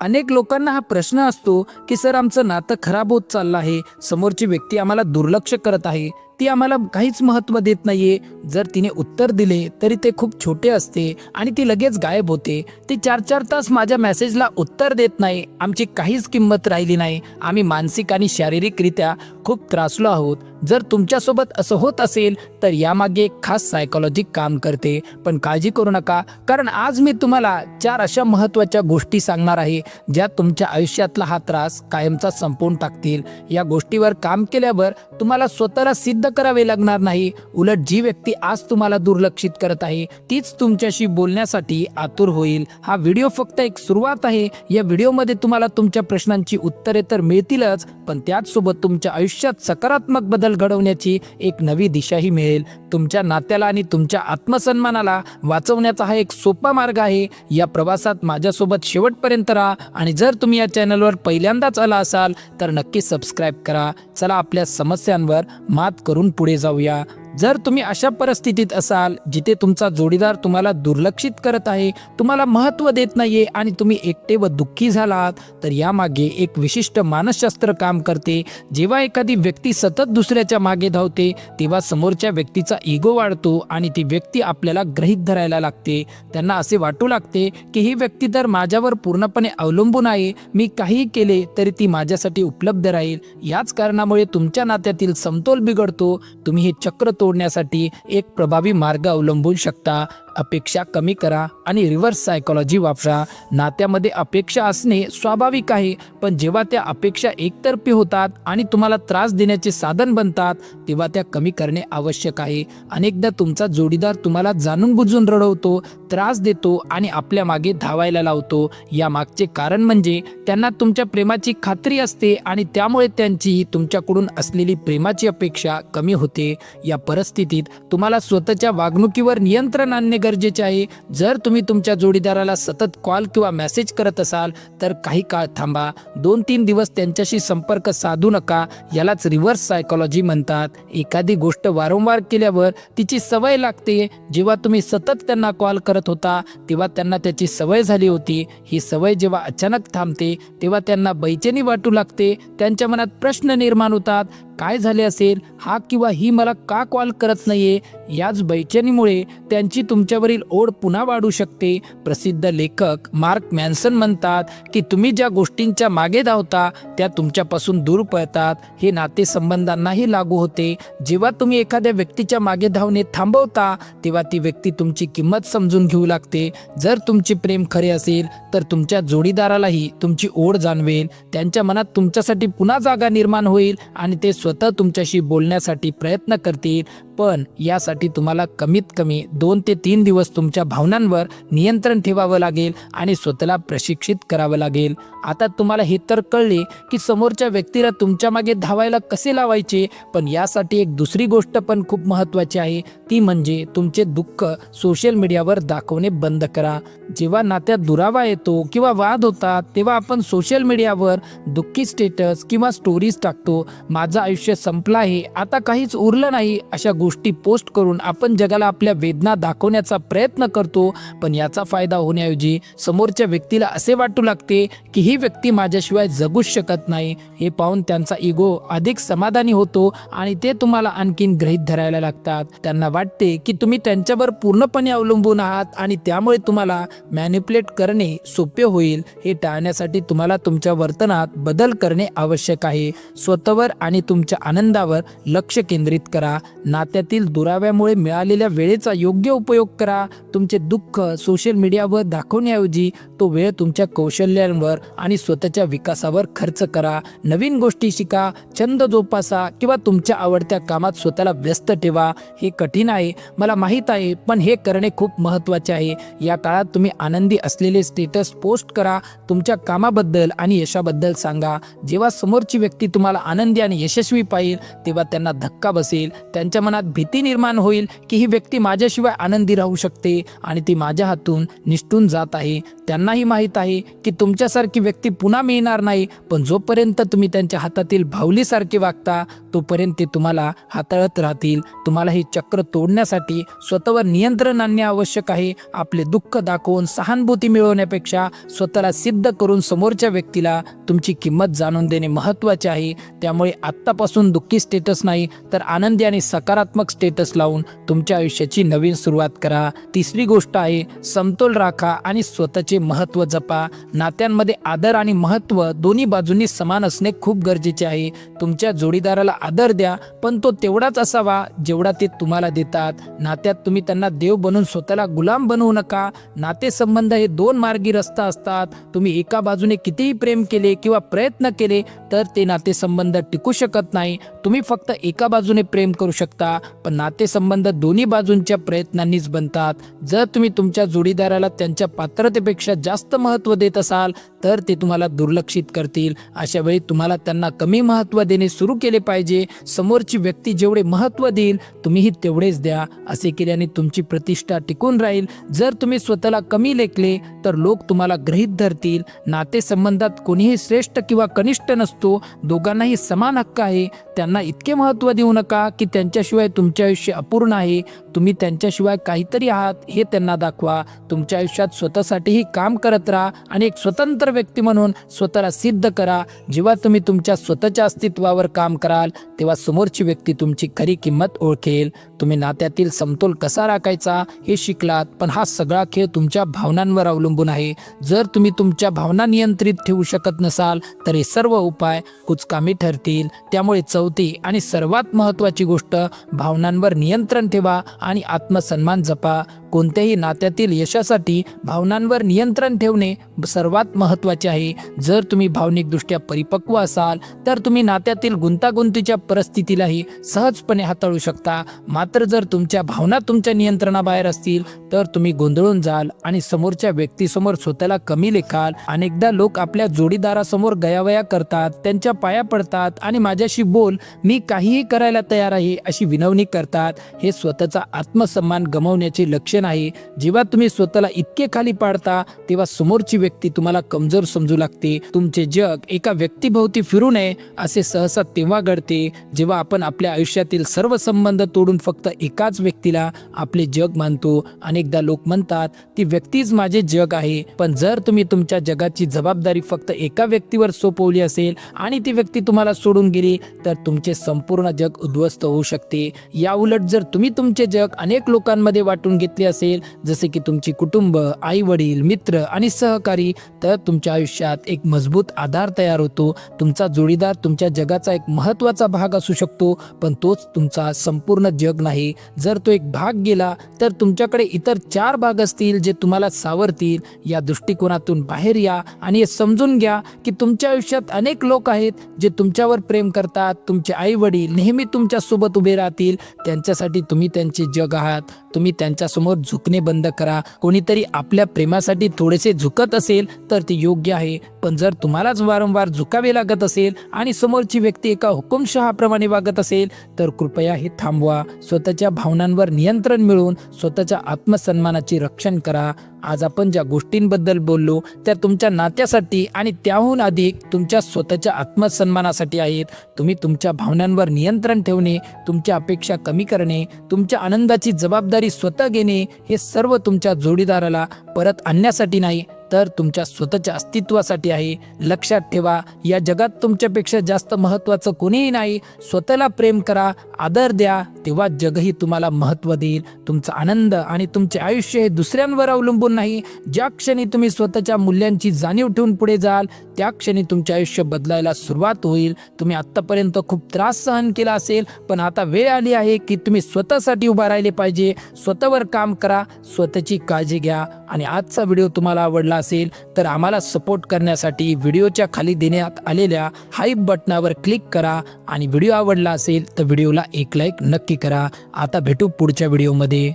अनेक लोकांना हा प्रश्न असतो की सर आमचं नातं खराब होत चाललं आहे. समोरची व्यक्ती आम्हाला दुर्लक्ष करत आहे. ती आम्हाला काहीच महत्त्व देत नाहीये. जर तिने उत्तर दिले तरी ते खूप छोटे असते आणि ती लगेच गायब होते. ती चार चार तास माझ्या मेसेजला उत्तर देत नाही. आमची काहीच किंमत राहिली नाही. आम्ही मानसिक आणि शारीरिकरित्या खूप त्रासलो आहोत. जर तुमच्यासोबत असं होत असेल तर यामागे एक खास सायकोलॉजी काम करते. पण काळजी करू नका कारण आज मी तुम्हाला चार अशा महत्त्वाच्या गोष्टी सांगणार आहे ज्या तुमच्या आयुष्यातला हा त्रास कायमचा संपवून टाकतील. या गोष्टीवर काम केल्यावर तुम्हाला स्वतःला सिद्ध करावे लागणार नाही. उलट जी व्यक्ती आज तुम्हाला दुर्लक्षित करत आहे तीच तुमच्याशी बोलण्यासाठी आतुर होईल. हा व्हिडिओ फक्त एक सुरुवात आहे. या व्हिडिओमध्ये तुम्हाला तुमच्या प्रश्नांची उत्तरे तर मिळतीलच पण त्याचसोबत तुमच्या आयुष्यात सकारात्मक बदल घडवण्याची एक नवी दिशाही मिळेल. तुमच्या नात्याला आणि तुमच्या आत्मसन्मानाला वाचवण्याचा हा एक सोपा मार्ग आहे. या प्रवासात माझ्यासोबत शेवटपर्यंत राहा आणि जर तुम्ही या चॅनलवर पहिल्यांदाच आला असाल तर नक्की सबस्क्राईब करा. चला आपल्या समस्यांवर मात करू. करून पुढे जाऊया. जर तुम्ही अशा परिस्थितीत असाल जिथे तुमचा जोडीदार तुम्हाला दुर्लक्षित करत आहे तुम्हाला महत्त्व देत नाहीये आणि तुम्ही एकटे व दुःखी झालात तर यामागे एक विशिष्ट मानसशास्त्र काम करते. जेव्हा एखादी व्यक्ती सतत दुसऱ्याच्या मागे धावते तेव्हा समोरच्या व्यक्तीचा इगो वाढतो आणि ती व्यक्ती आपल्याला ग्रहित धरायला लागते. त्यांना असे वाटू लागते की ही व्यक्ती तर माझ्यावर पूर्णपणे अवलंबून आहे मी काहीही केले तरी ती माझ्यासाठी उपलब्ध राहील. याच कारणामुळे तुमच्या नात्यातील समतोल बिघडतो. तुम्ही हे चक्र तोडण्यासाठी एक प्रभावी मार्ग अवलंबून शकता. अपेक्षा कमी करा आणि रिव्हर्स सायकोलॉजी वापरा. नात्यामध्ये अपेक्षा असणे स्वाभाविक आहे पण जेव्हा त्या अपेक्षा एकतर्फी होतात आणि तुम्हाला त्रास देण्याचे साधन बनतात तेव्हा त्या कमी करणे आवश्यक आहे. अनेकदा तुमचा जोडीदार तुम्हाला जाणून बुजून रडवतो त्रास देतो आणि आपल्या मागे धावायला लावतो. या मागचे कारण म्हणजे त्यांना तुमच्या प्रेमाची खात्री असते आणि त्यामुळे त्यांची तुमच्याकडून असलेली प्रेमाची अपेक्षा कमी होते. या परिस्थितीत तुम्हाला स्वतःच्या वागणुकीवर नियंत्रण आणणे गरजेचे आहे. जर तुम्ही तुमच्या जोडीदाराला सतत कॉल किंवा मेसेज करत असाल तर काही काळ थांबा. दोन तीन दिवस त्यांच्याशी संपर्क साधू नका. यालाच रिव्हर्स सायकोलॉजी म्हणतात. एखादी गोष्ट वारंवार केल्यावर तिची सवय लागते. जेव्हा तुम्ही सतत त्यांना कॉल करत होता तेव्हा त्यांना त्याची सवय झाली होती. ही सवय जेव्हा अचानक थांबते तेव्हा त्यांना बैचेनी वाटू लागते. त्यांच्या मनात प्रश्न निर्माण होतात. काय झाले असेल? हा किंवा ही मला का कॉल करत नाहीये? याच बैचेनीमुळे त्यांची तुमच्यावरील ओढ पुन्हा वाढू शकते. प्रसिद्ध लेखक मार्क मॅन्सन म्हणतात की तुम्ही ज्या गोष्टींच्या मागे धावता त्या तुमच्यापासून दूर पळतात. हे नातेसंबंधांनाही लागू होते. जेव्हा तुम्ही एखाद्या व्यक्तीच्या मागे धावणे थांबवता तेव्हा ती व्यक्ती तुमची किंमत समजून घेऊ लागते. जर तुमचे प्रेम खरे असेल तर तुमच्या जोडीदारालाही तुमची ओढ जाणवेल. त्यांच्या मनात तुमच्यासाठी पुन्हा जागा निर्माण होईल आणि ते स्वतः तुमच्याशी बोलण्यासाठी प्रयत्न करतील. पण यासाठी तुम्हाला कमीत कमी दोन ते तीन दिवस तुमच्या भावनांवर नियंत्रण ठेवावं लागेल आणि स्वतःला प्रशिक्षित करावं लागेल. आता तुम्हाला हे तर कळले की समोरच्या व्यक्तीला तुमच्या मागे धावायला कसे लावायचे पण यासाठी एक दुसरी गोष्ट पण खूप महत्त्वाची आहे. ती म्हणजे तुमचे दुःख सोशल मीडियावर दाखवणे बंद करा. जेव्हा नात्यात दुरावा येतो किंवा वाद होतात तेव्हा आपण सोशल मीडियावर दुःखी स्टेटस किंवा स्टोरीज टाकतो. माझं आयुष्य संपलं आहे आता काहीच उरलं नाही अशा गोष्टी गोष्टी पोस्ट करून आपण जगाला आपल्या वेदना दाखवण्याचा प्रयत्न करतो पण याचा फायदा होण्याऐवजी समोरच्या व्यक्तीला असे वाटू लागते की ही व्यक्ती माझ्याशिवाय जगूच शकत नाही. हे पाहून त्यांचा इगो अधिक समाधानी होतो आणि ते तुम्हाला आणखीन ग्रहित धरायला लागतात. त्यांना वाटते की तुम्ही त्यांच्यावर पूर्णपणे अवलंबून आहात आणि त्यामुळे तुम्हाला मॅन्युप्युलेट करणे सोपे होईल. हे टाळण्यासाठी तुम्हाला तुमच्या वर्तनात बदल करणे आवश्यक आहे. स्वतःवर आणि तुमच्या आनंदावर लक्ष केंद्रित करा. नात्या त्यातील दुराव्यामुळे मिळालेल्या वेळेचा योग्य उपयोग करा. तुमचे दुःख सोशल मीडियावर दाखवण्याऐवजी तो वेळ तुमच्या कौशल्यांवर आणि स्वतःच्या विकासावर खर्च करा. नवीन गोष्टी शिका छंद जोपासा किंवा तुमच्या आवडत्या कामात स्वतःला व्यस्त ठेवा. हे कठीण आहे मला माहीत आहे पण हे करणे खूप महत्त्वाचे आहे. या काळात तुम्ही आनंदी असलेले स्टेटस पोस्ट करा. तुमच्या कामाबद्दल आणि यशाबद्दल सांगा. जेव्हा समोरची व्यक्ती तुम्हाला आनंदी आणि यशस्वी पाहिल तेव्हा त्यांना धक्का बसेल. त्यांच्या मनात मनात भीती निर्माण होईल की ही व्यक्ती माझ्याशिवाय आनंदी राहू शकते आणि ती माझ्या हातून निष्ठून जात आहे. त्यांनाही माहीत आहे की तुमच्यासारखी व्यक्ती पुन्हा मिळणार नाही पण जोपर्यंत तुम्ही त्यांच्या हातातील भावलीसारखे वागता तोपर्यंत ते तुम्हाला हाताळत राहतील. तुम्हाला हे चक्र तोडण्यासाठी स्वतःवर नियंत्रण आणणे आवश्यक आहे. आपले दुःख दाखवून सहानुभूती मिळवण्यापेक्षा स्वतःला सिद्ध करून समोरच्या व्यक्तीला तुमची किंमत जाणून देणे महत्त्वाचे आहे. त्यामुळे आत्तापासून दुःखी स्टेटस नाही तर आनंदी आणि सकारात्मक स्टेटस लावून तुमच्या आयुष्याची नवीन सुरुवात करा. तिसरी गोष्ट आहे समतोल राखा आणि स्वतःचे महत्त्व जपा. नात्यांमध्ये आदर आणि महत्त्व दोन्ही बाजूंनी समान असणे खूप गरजेचे आहे. तुमच्या जोडीदाराला आदर द्या पण तो तेवढाच असावा जेवढा ते तुम्हाला देतात. नात्यात तुम्ही त्यांना देव बनून स्वतःला गुलाम बनवू नका. नातेसंबंध हे दोन मार्गी रस्ता असतात. तुम्ही एका बाजूने कितीही प्रेम केले किंवा प्रयत्न केले तर ते नातेसंबंध टिकू शकत नाही. तुम्ही फक्त एका बाजूने प्रेम करू शकता. पण नातेसंबंध दोन्ही बाजूंच्या प्रयत्नांनीच बनतात. जर तुम्ही तुमच्या जोडीदाराला त्यांच्या पात्रतेपेक्षा जास्त महत्त्व देत असाल तर ते तुम्हाला दुर्लक्षित करतील. अशा वेळी तुम्हाला त्यांना कमी महत्त्व देणे सुरू केले पाहिजे. समोरची व्यक्ती जेवढे महत्त्व देईल तुम्हीही तेवढेच द्या. असे केल्याने तुमची प्रतिष्ठा टिकून राहील. जर तुम्ही स्वतःला कमी लेखले तर लोक तुम्हाला गृहीत धरतील. नातेसंबंधात कोणीही श्रेष्ठ किंवा कनिष्ठ नसतो. दोघांनाही समान हक्क आहे. त्यांना इतके महत्त्व देऊ नका की त्यांच्याशिवाय तुमचे आयुष्य अपूर्ण आहे. तुम्ही त्यांच्याशिवाय काहीतरी आहात हे त्यांना दाखवा. तुमच्या आयुष्यात स्वतःसाठीही काम करत राहा आणि एक स्वतंत्र व्यक्ती म्हणून स्वतःला सिद्ध करा. जेव्हा तुम्ही तुमच्या स्वतःच्या अस्तित्वावर काम कराल तेव्हा समोरची व्यक्ती तुमची खरी किंमत ओळखेल. तुम्ही नात्यातील समतोल कसा राखायचा हे शिकलात पण हा सगळा खेळ तुमच्या भावनांवर अवलंबून आहे. जर तुम्ही तुमच्या भावना नियंत्रित ठेवू शकत नसाल तर हे सर्व उपाय कुचकामी ठरतील. त्यामुळे चौथी आणि सर्वात महत्त्वाची गोष्ट भावनांवर नियंत्रण ठेवा आणि आत्मसन्मान जपा. कोणत्याही नात्यातील यशासाठी भावनांवर नियंत्रण ठेवणे सर्वात महत्त्वाचे आहे. जर तुम्ही भावनिकदृष्ट्या परिपक्व असाल तर तुम्ही नात्यातील गुंतागुंतीच्या परिस्थितीलाही सहजपणे हाताळू शकता. मात्र जर तुमच्या भावना तुमच्या नियंत्रणाबाहेर असतील तर तुम्ही गोंधळून जाल आणि समोरच्या व्यक्तीसमोर स्वतःला कमी लेखाल. अनेकदा लोक आपल्या जोडीदारासमोर गयावया करतात त्यांच्या पाया पडतात आणि माझ्याशी बोल मी काहीही करायला तयार आहे अशी विनवणी करतात. हे स्वतःचा आत्मसन्मान गमावण्याचे लक्षण जेव्हा तुम्ही स्वतःला इतके खाली पाडता तेव्हा समोरची व्यक्ती तुम्हाला कमजोर समजू लागते. तुमचे जग एका व्यक्तीभोवती फिरू नये असे सहसा तेव्हा घडते जेव्हा आपण आपल्या आयुष्यातील सर्व संबंध तोडून फक्त एकाच व्यक्तीला आपले जग मानतो. अनेकदा लोक म्हणतात ती व्यक्तीच माझे जग आहे. पण जर तुम्ही तुमच्या जगाची जबाबदारी फक्त एका व्यक्तीवर सोपवली असेल आणि ती व्यक्ती तुम्हाला सोडून गेली तर तुमचे संपूर्ण जग उद्ध्वस्त होऊ शकते. या उलट जर तुम्ही तुमचे जग अनेक लोकांमध्ये वाटून घेतले असेल जसे की तुमची कुटुंब आई वडील मित्र आणि सहकारी तर तुमच्या आयुष्यात एक मजबूत आधार तयार होतो. तुमचा जोडीदार तुमच्या जगाचा एक महत्त्वाचा भाग असू शकतो पण तोच तुमचा संपूर्ण जग नाही. जर तो एक भाग गेला तर तुमच्याकडे इतर चार भाग असतील जे तुम्हाला सावरतील. या दृष्टिकोनातून बाहेर या आणि हे समजून घ्या की तुमच्या आयुष्यात अनेक लोक आहेत जे तुमच्यावर प्रेम करतात. तुमचे आई वडील नेहमी तुमच्यासोबत उभे राहतील. त्यांच्यासाठी तुम्ही त्यांचे जग आहात. तुम्ही त्यांच्यासमोर झुकणे बंद करा. कोणीतरी आपल्या प्रेमासाठी थोडेसे झुकत असेल तर ते योग्य आहे. पण जर तुम्हालाच वारंवार झुकावे लागत असेल आणि समोरची व्यक्ती एका हुकुमशहाप्रमाणे वागत असेल तर कृपया हे थांबवा. स्वतःच्या भावनांवर नियंत्रण मिळवून स्वतःच्या आत्मसन्मानाचे रक्षण करा. आज आपण ज्या गोष्टींबद्दल बोललो त्या तुमच्या नात्यासाठी आणि त्याहून अधिक तुमच्या स्वतःच्या आत्मसन्मानासाठी आहेत. तुम्ही तुमच्या भावनांवर नियंत्रण ठेवणे तुमच्या अपेक्षा कमी करणे तुमच्या आनंदाची जबाबदारी जबाबदारी स्वतः घेणे हे सर्व तुमच्या जोडीदाराला परत आणण्यासाठी नाही. तर तुमच्या स्वतःच्या अस्तित्वासाठी आहे. लक्षात ठेवा या जगात तुमच्यापेक्षा जास्त महत्त्वाचं कोणीही नाही. स्वतःला प्रेम करा आदर द्या तेव्हा जगही तुम्हाला महत्त्व देईल. तुमचा आनंद आणि तुमचे आयुष्य हे दुसऱ्यांवर अवलंबून नाही. ज्या क्षणी तुम्ही स्वतःच्या मूल्यांची जाणीव ठेवून पुढे जाल त्या क्षणी तुमचे आयुष्य बदलायला सुरुवात होईल. तुम्ही आत्तापर्यंत खूप त्रास सहन केला असेल पण आता वेळ आली आहे की तुम्ही स्वतःसाठी उभा राहिले पाहिजे. स्वतःवर काम करा स्वतःची काळजी घ्या. आणि आजचा व्हिडिओ तुम्हाला आवडला असेल तर आम्हाला सपोर्ट करण्यासाठी व्हिडिओच्या खाली देण्यात आलेल्या हाईप बटनावर क्लिक करा आणि व्हिडिओ आवडला असेल तर व्हिडिओला एक लाईक नक्की करा. आता भेटू पुढच्या व्हिडिओमध्ये